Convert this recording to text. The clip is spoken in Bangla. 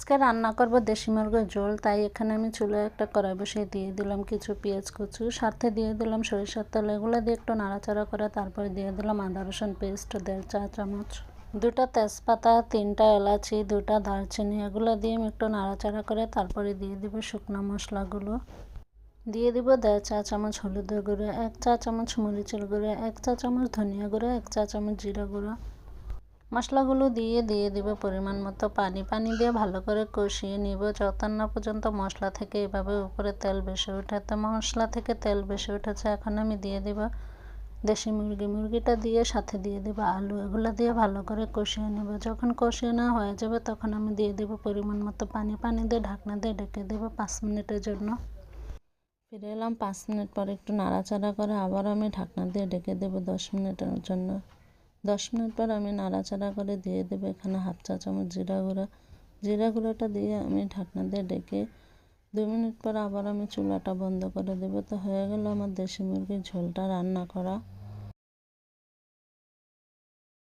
আজকে রান্না করব দেশি মুরগির ঝোল, তাই এখানে আমি চুলায় একটা কড়াই বসিয়ে দিয়ে দিলাম কিছু পেঁয়াজ কুচু, সাথে দিয়ে দিলাম সরিষার তেল, এগুলো দিয়ে একটু নাড়াচাড়া করে তারপরে দিয়ে দিলাম আদা, রসুন পেস্ট, দেড় চা চামচ, দুটা তেজপাতা, তিনটা এলাচি, দুটা দারচিনি, এগুলো দিয়ে আমি একটু নাড়াচাড়া করে তারপরে দিয়ে দিব শুকনো মশলাগুলো। দিয়ে দিব দেড় চা চামচ হলুদের গুঁড়ো, এক চা চামচ মরিচের গুঁড়ো, এক চা চামচ ধনিয়া গুঁড়ো, এক চা চামচ জিরা গুঁড়ো। মশলাগুলো দিয়ে দিয়ে দিব পরিমাণ মতো। পানি পানি দিয়ে ভালো করে কষিয়ে নিব। যতক্ষণ না পর্যন্ত মশলা থেকে এভাবে উপরে তেল বেশি ওঠে তো মশলা থেকে তেল বেশি উঠেছে, এখন আমি দিয়ে দিব দেশি মুরগি। মুরগিটা দিয়ে সাথে দিয়ে দেব আলু। এগুলো দিয়ে ভালো করে কষিয়ে নেব। যখন কষিয়ে নেওয়া হয়ে যাবে, তখন আমি দিয়ে দেব পরিমাণ মতো পানি। পানি দিয়ে ঢাকনা দিয়ে ঢেকে দেবো পাঁচ মিনিটের জন্য। ফিরে এলাম পাঁচ মিনিট পরে একটু নাড়াচাড়া করে আবার আমি ঢাকনা দিয়ে ঢেকে দেবো দশ মিনিটের জন্য। দশ মিনিট পর আমি নাড়াচাড়া করে দিয়ে দেবো এখানে হাফ চা চামচ জিরা গুঁড়া। জিরা গুঁড়োটা দিয়ে আমি ঢাকনা দিয়ে ডেকে দু মিনিট পর আবার আমি চুলাটা বন্ধ করে দেবো। তো হয়ে গেল আমার দেশি মুরগির ঝোলটা রান্না করা।